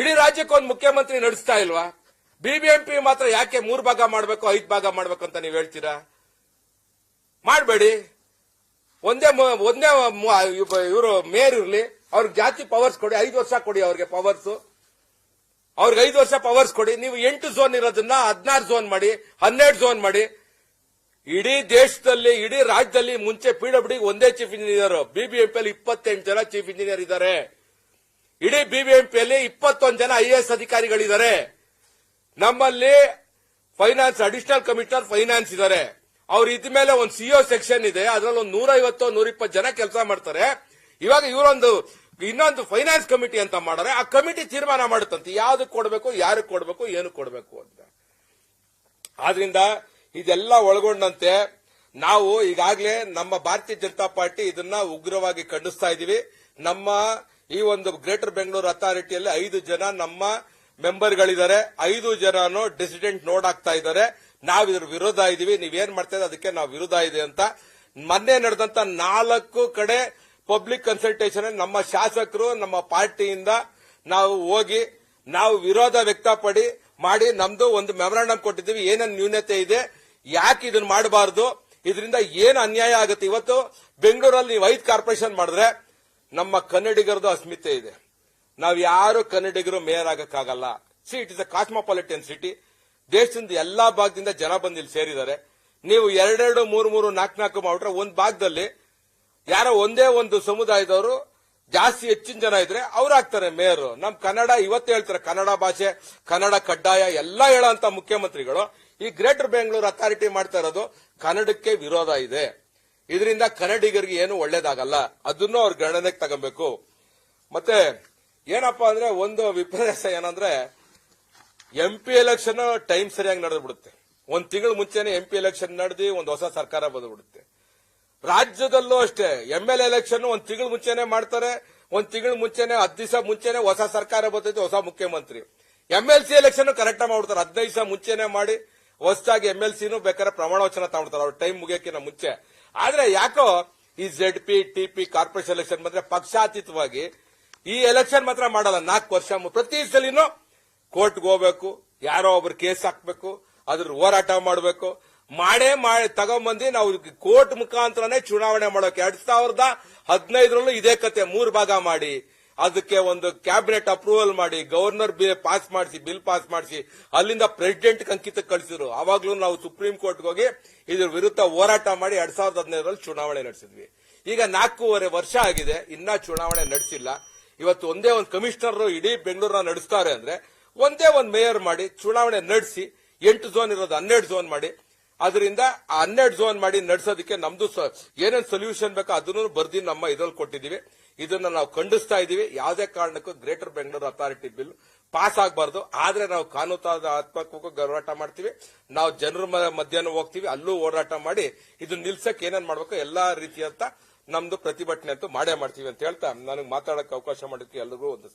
ಇಡೀ ರಾಜ್ಯಕ್ಕೆ ಒಂದು ಮುಖ್ಯಮಂತ್ರಿ ನಡೆಸ್ತಾ ಇಲ್ವಾ? ಬಿಬಿಎಂಪಿ ಮಾತ್ರ ಯಾಕೆ ಮೂರು ಭಾಗ ಮಾಡಬೇಕು, ಐದು ಭಾಗ ಮಾಡಬೇಕು ಅಂತ ನೀವು ಹೇಳ್ತೀರಾ? ಮಾಡಬೇಡಿ. ಒಂದೇ ಒಂದೇ ಇವರು ಮೇಯರ್ ಇರಲಿ, ಅವ್ರಿಗೆ ಜಾಸ್ತಿ ಪವರ್ಸ್ ಕೊಡಿ, ಐದು ವರ್ಷ ಕೊಡಿ ಅವ್ರಿಗೆ ಪವರ್ಸ್ ಅವ್ರಿಗೆ ಐದು ವರ್ಷ ಪವರ್ಸ್ ಕೊಡಿ, ನೀವು ಎಂಟು ಝೋನ್ ಇರೋದನ್ನ ಹದಿನಾರು ಝೋನ್ ಮಾಡಿ, ಹನ್ನೆರಡು ಝೋನ್ ಮಾಡಿ. ಇಡೀ ದೇಶದಲ್ಲಿ, ಇಡೀ ರಾಜ್ಯದಲ್ಲಿ ಮುಂಚೆ ಪಿಡಬ್ಲ್ಯೂ ಒಂದೇ ಚೀಫ್ ಇಂಜಿನಿಯರ್ ಬಿಬಿಎಂಪಿಯಲ್ಲಿ ಇಪ್ಪತ್ತೆಂಟು ಜನ ಚೀಫ್ ಇಂಜಿನಿಯರ್ ಇದ್ದಾರೆ. ಇಡೀ ಬಿಬಿಎಂಪಿಯಲ್ಲಿ ಇಪ್ಪತ್ತೊಂದು ಜನ ಐಎಎಸ್ ಅಧಿಕಾರಿಗಳಿದ್ದಾರೆ. ನಮ್ಮಲ್ಲಿ ಫೈನಾನ್ಸ್ ಅಡಿಷನಲ್ ಕಮಿಷನರ್ ಫೈನಾನ್ಸ್ ಇದ್ದಾರೆ. ಅವ್ರ ಇದ್ಮೇಲೆ ಒಂದು ಸಿಒ ಸೆಕ್ಷನ್ ಇದೆ. ಅದರಲ್ಲಿ ಒಂದು ನೂರೈವತ್ತು, ನೂರಿಪ್ಪತ್ತು ಜನ ಕೆಲಸ ಮಾಡ್ತಾರೆ. ಇವಾಗ ಇವರೊಂದು, ಇನ್ನೊಂದು ಫೈನಾನ್ಸ್ ಕಮಿಟಿ ಅಂತ ಮಾಡಾರೆ ಆ ಕಮಿಟಿ ತೀರ್ಮಾನ ಮಾಡುತ್ತಂತೆ. ಯಾವ್ದಕ್ಕೆ ಕೊಡಬೇಕು, ಯಾರಿಗೆ ಕೊಡಬೇಕು, ಏನು ಕೊಡಬೇಕು ಅಂತ. ಆದ್ರಿಂದ ಇದೆಲ್ಲ ಒಳಗೊಂಡಂತೆ ನಾವು ಈಗಾಗಲೇ ನಮ್ಮ ಭಾರತೀಯ ಜನತಾ ಪಾರ್ಟಿ ಇದನ್ನ ಉಗ್ರವಾಗಿ ಖಂಡಿಸ್ತಾ ಇದ್ದೀವಿ ನಮ್ಮ ಈ ಒಂದು ಗ್ರೇಟರ್ ಬೆಂಗಳೂರು ಅಥಾರಿಟಿಯಲ್ಲಿ ಐದು ಜನ ನಮ್ಮ ಮೆಂಬರ್ಗಳಿದ್ದಾರೆ. ಐದು ಜನನು ಡಿಸಿಡೆಂಟ್ ನೋಡ್ ಆಗ್ತಾ ಇದ್ದಾರೆ. ನಾವು ಇದ್ರ ವಿರೋಧ ಇದೀವಿ. ನೀವೇನ್ ಮಾಡ್ತಾ ಅದಕ್ಕೆ ನಾವು ವಿರೋಧ ಇದೆ ಅಂತ. ಮೊನ್ನೆ ನಡೆದಂತ ನಾಲ್ಕು ಕಡೆ ಪಬ್ಲಿಕ್ ಕನ್ಸಲ್ಟೇಷನ್ ನಮ್ಮ ಶಾಸಕರು, ನಮ್ಮ ಪಾರ್ಟಿಯಿಂದ ನಾವು ಹೋಗಿ ನಾವು ವಿರೋಧ ವ್ಯಕ್ತಪಡಿ ಮಾಡಿ ನಮ್ದು ಒಂದು ಮೆಮರಾಂಡಮ್ ಕೊಟ್ಟಿದ್ದೀವಿ. ಏನೇನು ನ್ಯೂನತೆ ಇದೆ, ಯಾಕೆ ಇದನ್ನ ಮಾಡಬಾರದು, ಇದರಿಂದ ಏನು ಅನ್ಯಾಯ ಆಗುತ್ತೆ? ಇವತ್ತು ಬೆಂಗಳೂರಲ್ಲಿ ನೀವು ಐದು ಕಾರ್ಪೊರೇಷನ್ ಮಾಡಿದ್ರೆ ನಮ್ಮ ಕನ್ನಡಿಗರದು ಅಸ್ಮಿತೆ ಇದೆ. ನಾವು ಯಾರು ಕನ್ನಡಿಗರು mayor ಆಗಕ್ಕಾಗಲ್ಲ. See it is a cosmopolitan city ದೇಶದಿಂದ ಎಲ್ಲಾ ಭಾಗದಿಂದ ಜನ ಬಂದು ಇಲ್ಲಿ ಸೇರಿದ್ದಾರೆ. ನೀವು ಎರಡೆರಡು, ಮೂರು ಮೂರು, ನಾಲ್ಕು ನಾಲ್ಕು ಮಾಡ್ರೆ ಒಂದು ಭಾಗದಲ್ಲಿ ಯಾರೋ ಒಂದೇ ಒಂದು ಸಮುದಾಯದವರು ಜಾಸ್ತಿ ಹೆಚ್ಚಿನ ಜನ ಇದ್ರೆ ಅವ್ರು ಆಗ್ತಾರೆ ಮೇಯರ್. ನಮ್ ಕನ್ನಡ ಇವತ್ತು ಹೇಳ್ತಾರೆ, ಕನ್ನಡ ಭಾಷೆ, ಕನ್ನಡ ಕಡ್ಡಾಯ, ಎಲ್ಲ ಹೇಳೋಂತ ಮುಖ್ಯಮಂತ್ರಿಗಳು ಈ ಗ್ರೇಟರ್ ಬೆಂಗಳೂರು ಅಥಾರಿಟಿ ಮಾಡ್ತಾ ಇರೋದು ಕನ್ನಡಕ್ಕೆ ವಿರೋಧ ಇದೆ. ಇದರಿಂದ ಕನ್ನಡಿಗರಿಗೆ ಏನು ಒಳ್ಳೇದಾಗಲ್ಲ, ಅದನ್ನು ಅವ್ರ ಗಣನೆಗೆ ತಗೋಬೇಕು. ಮತ್ತೆ ಏನಪ್ಪಾ ಅಂದ್ರೆ ಒಂದು ವಿಪರ್ಯಾಸ ಏನಂದ್ರೆ ಎಂ ಪಿ ಎಲೆಕ್ಷನ್ ಟೈಮ್ ಸರಿಯಾಗಿ ನಡೆದು ಬಿಡುತ್ತೆ ಒಂದ್ ತಿಂಗಳ ಮುಂಚೆನೆ ಎಂ ಪಿ ಎಲೆಕ್ಷನ್ ನಡೆದಿ ಒಂದು ಹೊಸ ಸರ್ಕಾರ ಬಂದ್ಬಿಡುತ್ತೆ. ರಾಜ್ಯದಲ್ಲೂ ಅಷ್ಟೇ ಎಂ ಎಲ್ ಎಲೆಕ್ಷನ್ ಒಂದ್ ತಿಂಗಳ ಮುಂಚೆನೆ ಮಾಡ್ತಾರೆ, ಒಂದ್ ತಿಂಗಳ ಮುಂಚೆನೆ, ಹತ್ತು ದಿವಸ ಮುಂಚೆನೆ ಹೊಸ ಸರ್ಕಾರ ಬರ್ತೈತೆ, ಹೊಸ ಮುಖ್ಯಮಂತ್ರಿ. M L C election correct ಮಾಡ್ಬಿಡ್ತಾರೆ. ಹದಿನೈದು ದಿವಸ ಮುಂಚೆನೆ ಮಾಡಿ, ಹೊಸದಾಗಿ ಎಂ ಎಲ್ ಸಿನೂ ಬೇಕಾದ್ರೆ ಪ್ರಮಾಣ ವಚನ ತಗೊಳ್ತಾರೆ ಅವ್ರ ಟೈಮ್ ಮುಗಿಯೋಕಿನ ಮುಂಚೆ. ಆದ್ರೆ ಯಾಕೋ ಈ Z P T P corporation election ಬಂದ್ರೆ ಪಕ್ಷಾತೀತವಾಗಿ ಈ ಎಲೆಕ್ಷನ್ ಮಾತ್ರ ಮಾಡಲ್ಲ, ನಾಲ್ಕು ವರ್ಷ ಪ್ರತಿ ಸಲಿನೂ ಕೋರ್ಟ್ಗೆ ಹೋಗ್ಬೇಕು, ಯಾರೋ ಒಬ್ರು ಕೇಸ್ ಹಾಕ್ಬೇಕು ಅದ್ರ ಹೋರಾಟ ಮಾಡಬೇಕು. ಮಾಡೇ ಮಾಡಿ ತಗೊಂಬಂದು ನಾವು ಕೋರ್ಟ್ ಮುಖಾಂತರನೇ ಚುನಾವಣೆ ಮಾಡೋಕೆ ಎರಡ್ ಸಾವಿರದ ಹದಿನೈದರಲ್ಲೂ ಇದೇ ಕತೆ ಮೂರು ಭಾಗ ಮಾಡಿ. ಅದಕ್ಕೆ ಒಂದು ಕ್ಯಾಬಿನೆಟ್ ಅಪ್ರೂವಲ್ ಮಾಡಿ, ಗವರ್ನರ್ ಪಾಸ್ ಮಾಡಿಸಿ, ಬಿಲ್ ಪಾಸ್ ಮಾಡಿಸಿ, ಅಲ್ಲಿಂದ ಪ್ರೆಸಿಡೆಂಟ್ ಅಂಕಿತ ಕಳಿಸಿದ್ರು. ಅವಾಗ್ಲೂ ನಾವು ಸುಪ್ರೀಂ ಕೋರ್ಟ್ಗೆ ಹೋಗಿ ಇದ್ರ ವಿರುದ್ಧ ಹೋರಾಟ ಮಾಡಿ ಎರಡ್ ಸಾವಿರದ ಹದಿನೈದರಲ್ಲಿ ಚುನಾವಣೆ ನಡೆಸಿದ್ವಿ. ಈಗ ನಾಲ್ಕೂವರೆ ವರ್ಷ ಆಗಿದೆ, ಇನ್ನ ಚುನಾವಣೆ ನಡೆಸಿಲ್ಲ. ಇವತ್ತು ಒಂದೇ ಒಂದು ಕಮಿಷನರ್ ಇಡೀ ಬೆಂಗಳೂರನ್ನ ನಡೆಸ್ತಾರೆ ಅಂದ್ರೆ ಒಂದೇ ಒಂದು ಮೇಯರ್ ಮಾಡಿ ಚುನಾವಣೆ ನಡೆಸಿ, ಎಂಟು ಝೋನ್ ಇರೋದು ಹನ್ನೆರಡು ಝೋನ್ ಮಾಡಿ. ಅದರಿಂದ ಆ ಹನ್ನೆರಡು ಝೋನ್ ಮಾಡಿ ನಡೆಸೋದಕ್ಕೆ ನಮ್ದು ಏನೇನು ಸೊಲ್ಯೂಷನ್ ಬೇಕೋ ಅದನ್ನು ಬರ್ದಿ ನಮ್ಮ ಇದ್ರಲ್ಲಿ ಕೊಟ್ಟಿದೀವಿ ಇದನ್ನ ನಾವು ಖಂಡಿಸ್ತಾ ಇದೀವಿ ಯಾವುದೇ ಕಾರಣಕ್ಕೂ greater Bengaluru authority bill pass ಆಗಬಾರ್ದು. ಆದ್ರೆ ನಾವು ಕಾನೂನಾತ್ಮಕಕ್ಕೂ ಹೋರಾಟ ಮಾಡ್ತೀವಿ. ನಾವು ಜನರ ಮಧ್ಯಾಹ್ನ ಹೋಗ್ತೀವಿ. ಅಲ್ಲೂ ಹೋರಾಟ ಮಾಡಿ ಇದನ್ನ ನಿಲ್ಸಕ್ಕೆ ಏನೇನ್ ಮಾಡಬೇಕು? ಎಲ್ಲಾ ರೀತಿಯಂತ ನಮ್ದು ಪ್ರತಿಭಟನೆ ಅಂತೂ ಮಾಡೇ ಮಾಡ್ತೀವಿ ಅಂತ ಹೇಳ್ತಾ ನನಗೆ ಮಾತಾಡಕ್ಕೆ ಅವಕಾಶ ಮಾಡೋದಕ್ಕೆ ಎಲ್ಲರಿಗೂ ಒಂದು